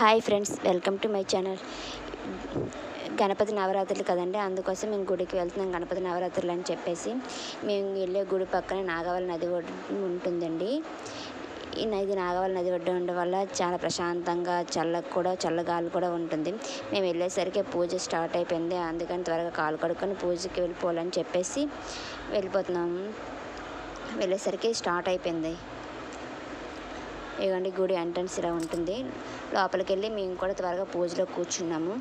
Hi friends welcome to my channel. Ganapati నవరాత్రులు కదండి అందుకోసం మేము గుడికి వెళ్తున్నాం గణపతి నవరాత్రులు అని చెప్పేసి. మేము వెళ్ళే గుడి పక్కనే నాగవల్లి నది ఒడ్డు ఉంటుందండి. ఈ నది నాగవల్లి నది ఒడ్డు ఉండడం వల్ల చాలా ప్రశాంతంగా చల్ల కూడా చల్లగాలి కూడా ఉంటుంది. మేము వెళ్ళేసరికి పూజ స్టార్ట్ అయిపోయింది. అందుకని త్వరగా కాలు కడుక్కొని పూజకి వెళ్ళిపోవాలని చెప్పేసి వెళ్ళిపోతున్నాము వెళ్ళేసరికి స్టార్ట్ అయిపోయింది. ఇవ్వండి గుడి ఎంట్రన్స్ ఇలా ఉంటుంది. లోపలికి వెళ్ళి మేము కూడా త్వరగా పూజలో కూర్చున్నాము.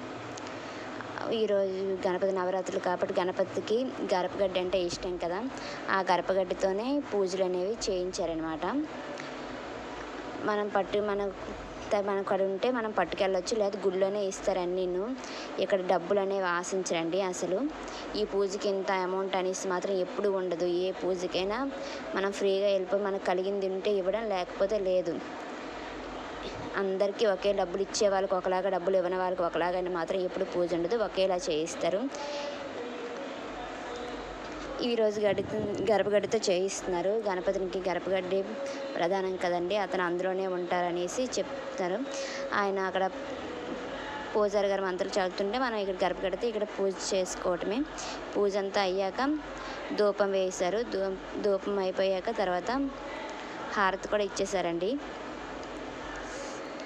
ఈరోజు గణపతి నవరాత్రులు కాబట్టి గణపతికి గరపగడ్డి అంటే ఇష్టం కదా. ఆ గరపగడ్డితోనే పూజలు అనేవి చేయించారనమాట మనం పట్టు మన మనం అక్కడ ఉంటే మనం పట్టుకెళ్ళొచ్చు లేదా గుళ్ళోనే ఇస్తారు అన్నీను ఇక్కడ డబ్బులు అనేవి ఆశించరండి అసలు. ఈ పూజకి ఇంత అమౌంట్ అనేసి మాత్రం ఎప్పుడు ఉండదు. ఏ పూజకైనా మనం ఫ్రీగా వెళ్ళిపోయి మనకు కలిగింది ఉంటే ఇవ్వడం లేకపోతే లేదు. అందరికీ ఒకే డబ్బులు ఇచ్చే వాళ్ళకి ఒకలాగా డబ్బులు ఇవ్వని వాళ్ళకి ఒకలాగా అని మాత్రం ఎప్పుడు పూజ ఉండదు. ఒకేలా చేయిస్తారు. ఈరోజు గడి గర్భగడ్డితో చేయిస్తున్నారు. గణపతికి గర్భగడ్డి ప్రధానం కదండి. అతను అందులోనే ఉంటారనేసి చెప్తారు. ఆయన అక్కడ పూజారి గారు మంత్రులు చదువుతుంటే మనం ఇక్కడ గర్భగడితే ఇక్కడ పూజ చేసుకోవటమే. పూజ అంతా అయ్యాక ధూపం వేశారు. ధూపం అయిపోయాక తర్వాత హారతి కూడా ఇచ్చేసారండి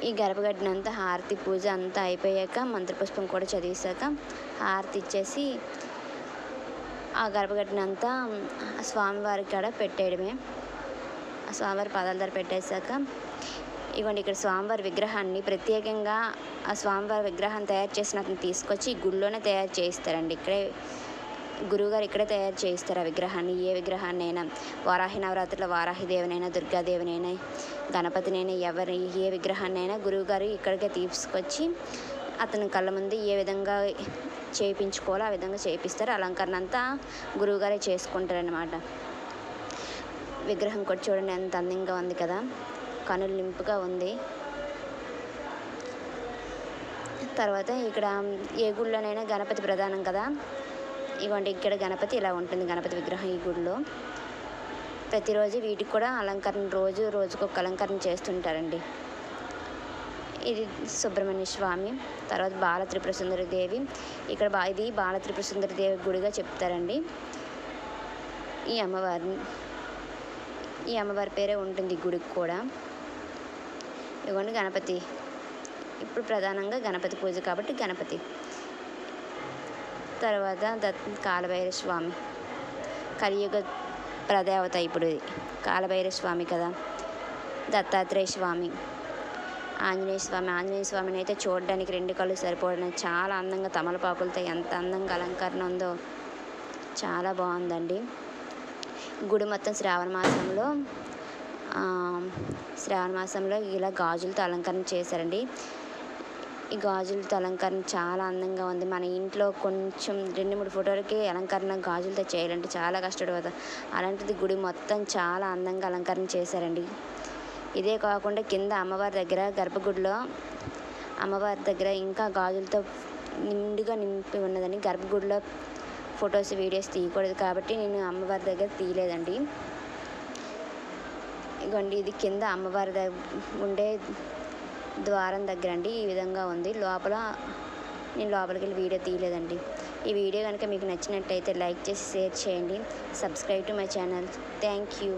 ఈ గర్భగడ్డిని అంతా హారతి పూజ అంతా అయిపోయాక మంత్రపుష్పం కూడా చదివేశాక హారతి ఇచ్చేసి ఆ గర్భగడ్డిని స్వామివారి కాడ పెట్టేయడమే. ఆ స్వామివారి పాదాల దగ్గర పెట్టేశాక ఇవ్వండి ఇక్కడ స్వామివారి విగ్రహాన్ని ప్రత్యేకంగా ఆ స్వామివారి విగ్రహాన్ని తయారు చేసిన అతను తీసుకొచ్చి గుళ్ళోనే తయారు చేయిస్తారండి. ఇక్కడే గురువుగారు ఇక్కడే తయారు చేయిస్తారు ఆ విగ్రహాన్ని. ఏ విగ్రహాన్ని అయినా వారాహి నవరాత్రుల వారాహి దేవునైనా దుర్గాదేవినైనా గణపతినైనా ఎవరి ఏ విగ్రహాన్నైనా గురువుగారు ఇక్కడికే తీసుకొచ్చి అతని కళ్ళ ముందు ఏ విధంగా చేయించుకోవాలో ఆ విధంగా చేయిస్తారు అలంకరణ అంతా గురువుగారే చేసుకుంటారనమాట విగ్రహం కూడా చూడండి ఎంత అందంగా ఉంది కదా. కనులు నింపుగా ఉంది. తర్వాత ఇక్కడ ఏ గుళ్ళోనైనా గణపతి ప్రధానం కదా. ఇవ్వండి ఇక్కడ గణపతి ఇలా ఉంటుంది గణపతి విగ్రహం ఈ గుడిలో. ప్రతిరోజు వీటికి కూడా అలంకరణ రోజు రోజుకొక అలంకరణ చేస్తుంటారండి. ఇది సుబ్రహ్మణ్య స్వామి తర్వాత బాల త్రిపుర సుందరి దేవి. ఇక్కడ బా ఇది బాల త్రిపుర సుందరి దేవి గుడిగా చెప్తారండి. ఈ అమ్మవారిని ఈ అమ్మవారి పేరే ఉంటుంది గుడికి కూడా. ఇవ్వండి గణపతి. ఇప్పుడు ప్రధానంగా గణపతి పూజ కాబట్టి గణపతి. తర్వాత దత్ కాలభైర స్వామి. కలియుగ ప్రదేవత ఇప్పుడు ఇది. కాలభైర స్వామి కదా. దత్తాత్రేయ స్వామి. ఆంజనేయ స్వామి ఆంజనేయ స్వామిని అయితే చూడడానికి రెండు కళ్ళు సరిపోవడం చాలా అందంగా తమలపాకులతో ఎంత అందంగా అలంకరణ ఉందో చాలా బాగుందండి. గుడి మొత్తం శ్రావణ మాసంలో శ్రావణ మాసంలో ఇలా గాజులతో అలంకరణ చేశారండి. ఈ గాజులతో అలంకరణ చాలా అందంగా ఉంది. మన ఇంట్లో కొంచెం రెండు మూడు ఫోటోలకి అలంకరణ గాజులతో చేయాలంటే చాలా కష్టపడతాం అలాంటిది గుడి మొత్తం చాలా అందంగా అలంకరణ చేశారండి. ఇదే కాకుండా కింద అమ్మవారి దగ్గర గర్భగుడిలో అమ్మవారి దగ్గర ఇంకా గాజులతో నిండుగా నింపి ఉన్నదని గర్భగుడిలో ఫొటోస్ వీడియోస్ తీయకూడదు కాబట్టి నేను అమ్మవారి దగ్గర తీయలేదండి. ఇగోండి ఇది కింద అమ్మవారి దగ్గర ఉండే ద్వారం దగ్గర అండి ఈ విధంగా ఉంది. లోపల నేను లోపలికి వెళ్ళి వీడియో తీయలేదండి. ఈ వీడియో కనుక మీకు నచ్చినట్టయితే లైక్ చేసి షేర్ చేయండి. Subscribe to my channel. Thank you.